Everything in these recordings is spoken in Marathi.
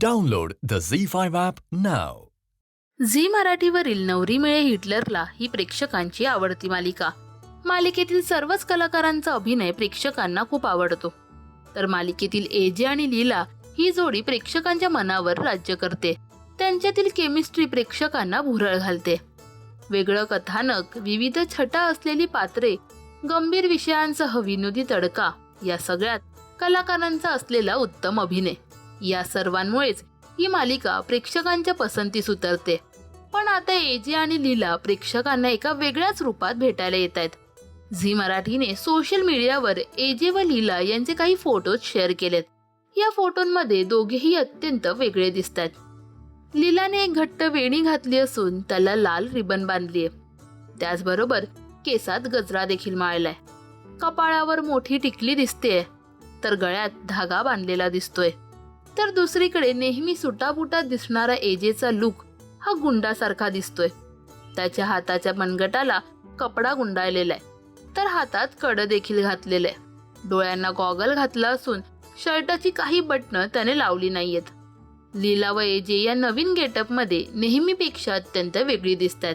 Download the Zee five app नाव झी मराठीवरील नवरी मिळे हिटलरला ही प्रेक्षकांची आवडती मालिका. मालिकेतील सर्वच कलाकारांचा अभिनय प्रेक्षकांना खूप आवडतो. तर मालिकेतील एजे आणि लीला ही जोडी प्रेक्षकांच्या मनावर राज्य करते. त्यांच्यातील केमिस्ट्री प्रेक्षकांना भुरळ घालते. वेगळं कथानक विविध छटा असलेली पात्रे गंभीर विषयांसह विनोदी तडका या सगळ्यात कलाकारांचा असलेला उत्तम अभिनय. या सर्वांमुळेच ही मालिका प्रेक्षकांच्या पसंतीस उतरते पण आता एजे आणि लीला प्रेक्षकांना एका वेगळ्याच रूपात भेटायला येत आहेत झी मराठीने सोशल मीडियावर एजे व लीला यांचे काही फोटोज शेअर केलेत. या फोटोंमध्ये दोघेही अत्यंत वेगळे दिसत आहेत लीलाने एक घट्ट वेणी घातली असून त्याला लाल रिबन बांधलीय. त्याचबरोबर केसात गजरा देखील माळलाय. कपाळावर मोठी टिकली दिसतेय तर गळ्यात धागा बांधलेला दिसतोय. तर दुसरीकडे नेहमी सुटापुटात दिसणारा एजेचा लुक हा गुंडासारखा दिसतोय. त्याच्या हाताच्या मनगटाला कपडा गुंडाळलेला आहे. तर हातात कड देखील घातलेलं आहे. डोळ्यांना गॉगल घातला असून शर्टाची काही बटणं त्याने लावली नाहीयेत. लीला व एजे या नवीन गेटअपमध्ये नेहमीपेक्षा अत्यंत वेगळी दिसत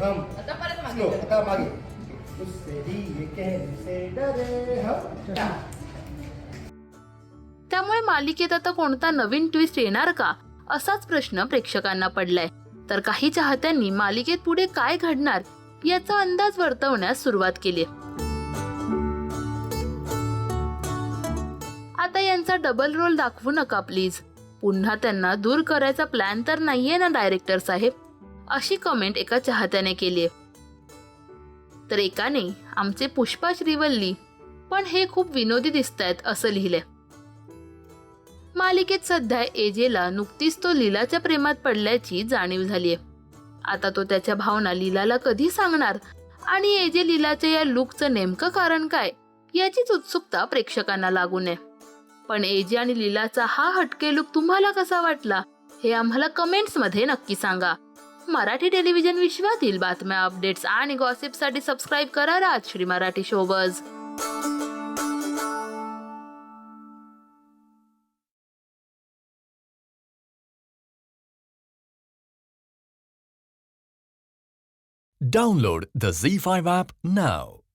हम. आता परत स्लो मागे आता मागे. उससे भी ये कहने से डरे हम. त्यामुळे मालिकेत आता कोणता नवीन ट्विस्ट येणार का? असाच प्रश्न प्रेक्षकांना पडलाय. तर काही चाहत्यांनी मालिकेत पुढे काय घडणार याचा अंदाज वर्तवण्यास सुरुवात केली. त्यांचा डबल रोल दाखवू नका प्लीज पुन्हा त्यांना दूर करायचा प्लॅन तर नाहीये ना डायरेक्टर साहेब? अशी कमेंट एका चाहत्याने केली. तर एकाने आमचे पुष्पा श्रीवल्ली पण हे खूप विनोदी दिसतायत असं लिहिलंय. मालिकेत सध्या एजेला नुकतीच तो लीलाच्या प्रेमात पडल्याची जाणीव झालीय. आता तो त्याच्या भावना लीलाला कधी सांगणार? आणि एजे लीलाच्या या लुकचं नेमकं कारण काय? याचीच उत्सुकता प्रेक्षकांना लागू नये. पण एजे आणि लीलाचा हा हटके लुक तुम्हाला कसा वाटला हे आम्हाला कमेंट्समध्ये नक्की सांगा मराठी टेलिव्हिजन विश्वातील बातम्या अपडेट्स आणि गॉसिपसाठी सबस्क्राईब करा Rajshri Marathi showbiz Download the Z5 app now.